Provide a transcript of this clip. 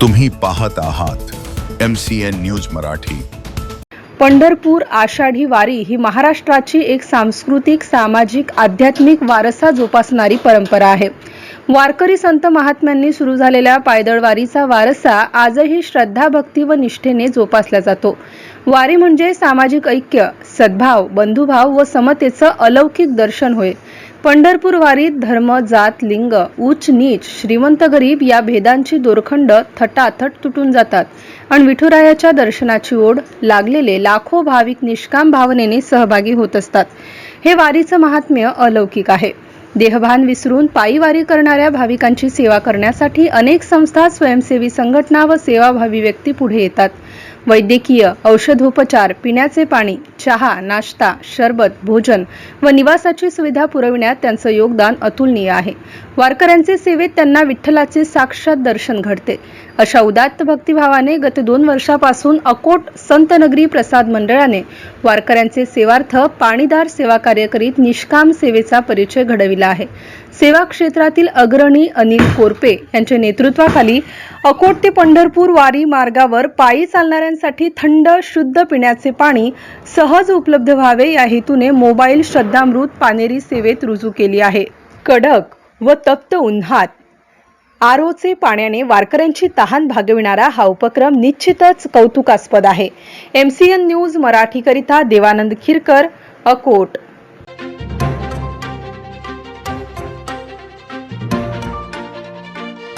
तुम्ही पाहत आहात M C N news Marathi. Pandharpur Ashadhi Wari ही महाराष्ट्राची एक सांस्कृतिक सामाजिक आध्यात्मिक वारसा जोपासणारी परंपरा आहे. वारकरी संत महात्म्यांनी सुरू झालेल्या पायदळ वारीचा वारसा आजही श्रद्धा भक्ती व निष्ठेने जोपासला जातो. वारी म्हणजे सामाजिक ऐक्य सद्भाव बंधुभाव व समतेचं अलौकिक दर्शन होय. पंढरपूर वारीत धर्म जात लिंग उच्च नीच श्रीमंत गरीब या भेदांची दोरखंड थटाथट तुटून जातात. आणि विठुरायाच्या दर्शनाची ओढ लागलेले लाखो भाविक निष्काम भावनेने सहभागी होत असतात. हे वारीचं महात्म्य अलौकिक आहे. देहभान विसरून पायी वारी करणाऱ्या भाविकांची सेवा करण्यासाठी अनेक संस्था स्वयंसेवी संघटना व सेवाभावी व्यक्ती पुढे येतात. वैद्यकीय औषधोपचार पिण्याचे पाणी चहा नाश्ता शरबत भोजन व निवासाची सुविधा पुरविण्यात त्यांचं योगदान अतुलनीय आहे. वारकऱ्यांचे सेवेत त्यांना विठ्ठलाचे साक्षात दर्शन घडते. अशा उदात्त भक्तिभावाने गत दोन वर्षापासून अकोट संतनगरी प्रसाद मंडळाने वारकऱ्यांचे सेवार्थ पाणीदार सेवा कार्य करीत निष्काम सेवेचा परिचय घडविला आहे. सेवा क्षेत्रातील अग्रणी अनिल कोरपे यांच्या नेतृत्वाखाली अकोट ते पंढरपूर वारी मार्गावर पायी चालणाऱ्यांसाठी थंड शुद्ध पिण्याचे पाणी सहज उपलब्ध व्हावे या हेतूने मोबाईल श्रद्धामृत पानेरी सेवेत रुजू केली आहे. कडक व तप्त उन्हात. आरोचे पाण्याने वारकऱ्यांची तहान भागविणारा हा उपक्रम निश्चितच कौतुकास्पद आहे. एम सी एन न्यूज मराठीकरिता देवानंद खिरकर अकोट.